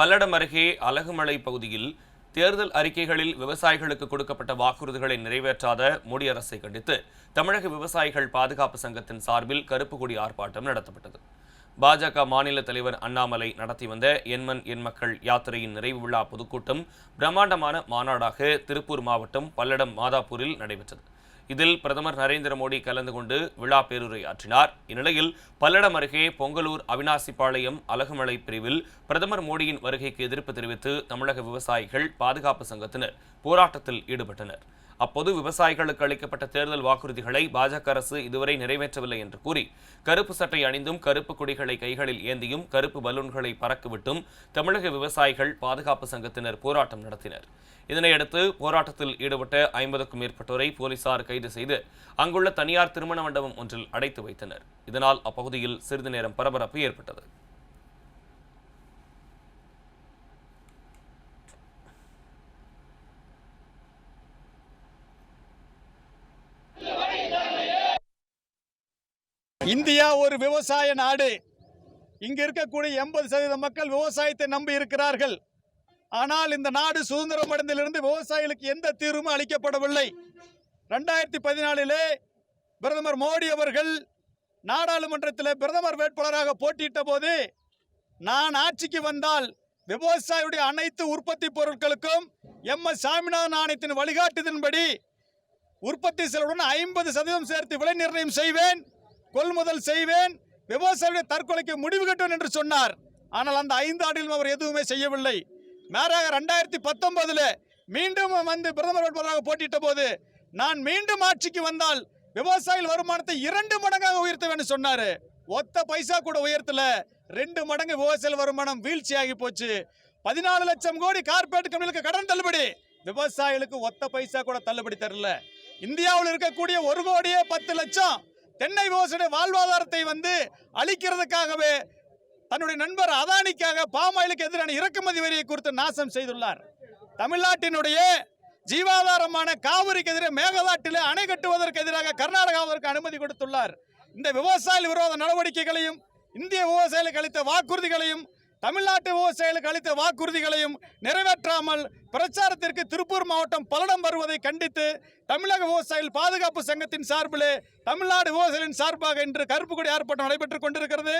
பல்லடம் அருகே அலகுமலை பகுதியில் தேர்தல் அறிக்கைகளில் விவசாயிகளுக்கு கொடுக்கப்பட்ட வாக்குறுதிகளை நிறைவேற்றாத மோடி அரசை கண்டித்து தமிழக விவசாயிகள் பாதுகாப்பு சங்கத்தின் சார்பில் கருப்பு கொடி ஆர்ப்பாட்டம் நடத்தப்பட்டது. பாஜக மாநில தலைவர் அண்ணாமலை நடத்தி வந்த எண்மன் எண் மக்கள் யாத்திரையின் நிறைவு விழா பொதுக்கூட்டம் பிரம்மாண்டமான மாநாடாக திருப்பூர் மாவட்டம் பல்லடம் மாதாப்பூரில் நடைபெற்றது. இதில் பிரதமர் நரேந்திர மோடி கலந்து கொண்டு விழா பேருரையாற்றினார். இந்நிலையில் பல்லடம் அருகே பொங்கலூர் அவினாசிப்பாளையம் அலகுமலை பிரிவில் பிரதமர் மோடியின் வருகைக்கு எதிர்ப்பு தெரிவித்து தமிழக விவசாயிகள் பாதுகாப்பு சங்கத்தினர் போராட்டத்தில் ஈடுபட்டனர். அப்போது விவசாயிகளுக்கு அளிக்கப்பட்ட தேர்தல் வாக்குறுதிகளை பாஜக அரசு இதுவரை நிறைவேற்றவில்லை என்று கூறி கருப்பு சட்டை அணிந்தும் கருப்பு கொடிகளை கைகளில் ஏந்தியும் கருப்பு பலூன்களை பறக்கவிட்டும் தமிழக விவசாயிகள் பாதுகாப்பு சங்கத்தினர் போராட்டம் நடத்தினர். இதனையடுத்து போராட்டத்தில் ஈடுபட்ட ஐம்பதுக்கும் மேற்பட்டோரை போலீசார் கைது செய்து அங்குள்ள தனியார் திருமண மண்டபம் ஒன்றில் அடைத்து வைத்தனர். இதனால் அப்பகுதியில் சிறிது நேரம் பரபரப்பு ஏற்பட்டது. இந்தியா ஒரு விவசாய நாடு. இங்கே இருக்கக்கூடிய எண்பது சதவீத மக்கள் விவசாயத்தை நம்பி இருக்கிறார்கள். ஆனால் இந்த நாடு சுதந்திரம் அடைந்திலிருந்து விவசாயிகளுக்கு எந்த தீர்வும் அளிக்கப்படவில்லை. ரெண்டாயிரத்தி பதினாலிலே பிரதமர் மோடி அவர்கள் நாடாளுமன்றத்தில் பிரதமர் வேட்பாளராக போட்டியிட்ட போது நான் ஆட்சிக்கு வந்தால் விவசாயியுடைய அனைத்து உற்பத்தி பொருட்களுக்கும் எம். எஸ். சாமிநாதன் ஆணையத்தின் வழிகாட்டுதன்படி உற்பத்தி செலவுடன் ஐம்பது சதவீதம் சேர்த்து விலை நிர்ணயம் செய்வேன். கொள்முதல் செய்வேன் விவசாயிகளுடைய தற்கொலைக்கு முடிவு கட்டுவேன் என்று சொன்னார். ஆனால் அந்த ஐந்து ஆண்டிலும் அவர் எதுவுமே செய்யவில்லை. மாறாக ரெண்டாயிரத்தி பத்தொன்பதுல மீண்டும் வந்து பிரதமர் வேட்பாளராக போட்டியிட்ட போது நான் மீண்டும் ஆட்சிக்கு வந்தால் விவசாயிகள் வருமானத்தை இரண்டு மடங்காக உயர்த்துவேன்னு சொன்னாரு. ஒத்த பைசா கூட உயர்த்தல. ரெண்டு மடங்கு விவசாயிகள் வருமானம் வீழ்ச்சி ஆகி போச்சு. பதினாலு லட்சம் கோடி கார்பரேட் கம்பெனிகளுக்கு கடன் தள்ளுபடி. விவசாயிகளுக்கு ஒத்த பைசா கூட தள்ளுபடி தரல. இந்தியாவில் இருக்கக்கூடிய ஒரு கோடியே பத்து லட்சம். தென்னை விவசாய வாழ்வாதாரத்தை வந்து அழிக்கிறதுக்காகவே தன்னுடைய நண்பர் அதானிக்காக பாமாயிலுக்கு எதிரான இறக்குமதி வரியை குறித்து நாசம் செய்துள்ளார். தமிழ்நாட்டினுடைய ஜீவாதாரமான காவிரிக்கு எதிரே மேகதாட்டில் அணை கட்டுவதற்கு எதிராக கர்நாடகாவிற்கு அனுமதி கொடுத்துள்ளார். இந்த விவசாய விரோத நடவடிக்கைகளையும் இந்திய விவசாயிகளுக்கு அளித்த வாக்குறுதிகளையும் தமிழ்நாட்டு விவசாயிகளுக்கு அளித்த வாக்குறுதிகளையும் நிறைவேற்றாமல் பிரச்சாரத்திற்கு திருப்பூர் மாவட்டம் பல்லடம் வருவதை கண்டித்து தமிழக விவசாயிகள் பாதுகாப்பு சங்கத்தின் சார்பிலே தமிழ்நாடு விவசாயிகளின் சார்பாக இன்று கருப்புக்குடி ஆர்ப்பாட்டம் நடைபெற்றுக் கொண்டிருக்கிறது.